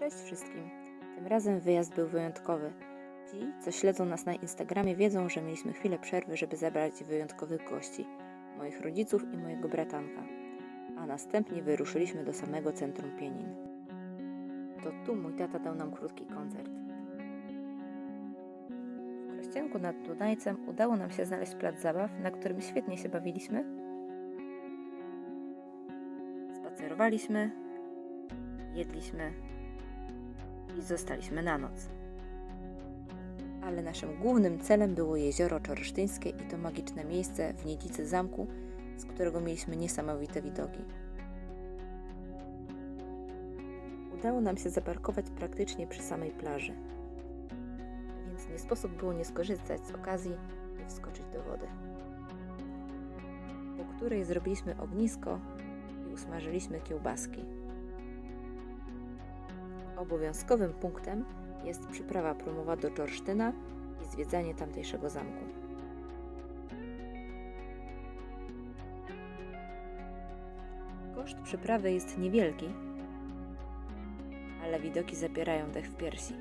Cześć wszystkim. Tym razem wyjazd był wyjątkowy. Ci, co śledzą nas na Instagramie, wiedzą, że mieliśmy chwilę przerwy, żeby zabrać wyjątkowych gości moich rodziców i mojego bratanka. A następnie wyruszyliśmy do samego centrum Pienin. To tu mój tata dał nam krótki koncert. W Krościenku nad Dunajcem udało nam się znaleźć plac zabaw, na którym świetnie się bawiliśmy. Spacerowaliśmy, jedliśmy i zostaliśmy na noc. Ale naszym głównym celem było jezioro Czorsztyńskie i to magiczne miejsce w niedzicy zamku, z którego mieliśmy niesamowite widoki. Udało nam się zaparkować praktycznie przy samej plaży, więc nie sposób było nie skorzystać z okazji i wskoczyć do wody. Po której zrobiliśmy ognisko i usmażyliśmy kiełbaski. Obowiązkowym punktem jest przyprawa promowa do Czorsztyna i zwiedzanie tamtejszego zamku. Koszt przyprawy jest niewielki, ale widoki zapierają dech w piersi.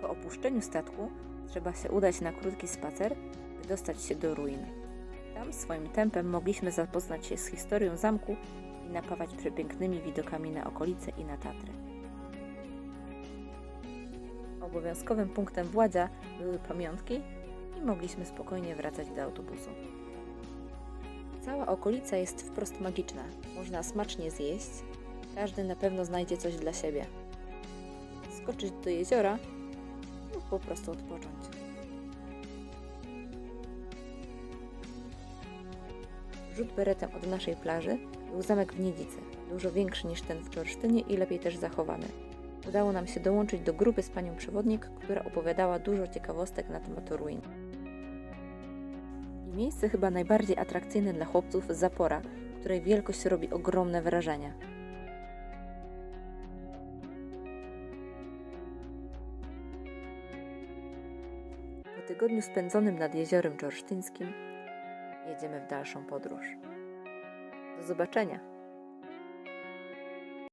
Po opuszczeniu statku trzeba się udać na krótki spacer, by dostać się do ruin. Tam swoim tempem mogliśmy zapoznać się z historią zamku i napawać przepięknymi widokami na okolice i na Tatry. Obowiązkowym punktem Władzia były pamiątki i mogliśmy spokojnie wracać do autobusu. Cała okolica jest wprost magiczna. Można smacznie zjeść. Każdy na pewno znajdzie coś dla siebie. Skoczyć do jeziora lub po prostu odpocząć. Rzut beretem od naszej plaży był zamek w Niedzicy, dużo większy niż ten w Czorsztynie i lepiej też zachowany. Udało nam się dołączyć do grupy z panią przewodnik, która opowiadała dużo ciekawostek na temat ruin. I miejsce chyba najbardziej atrakcyjne dla chłopców Zapora, której wielkość robi ogromne wrażenie. Po tygodniu spędzonym nad jeziorem czorsztyńskim jedziemy w dalszą podróż. Do zobaczenia!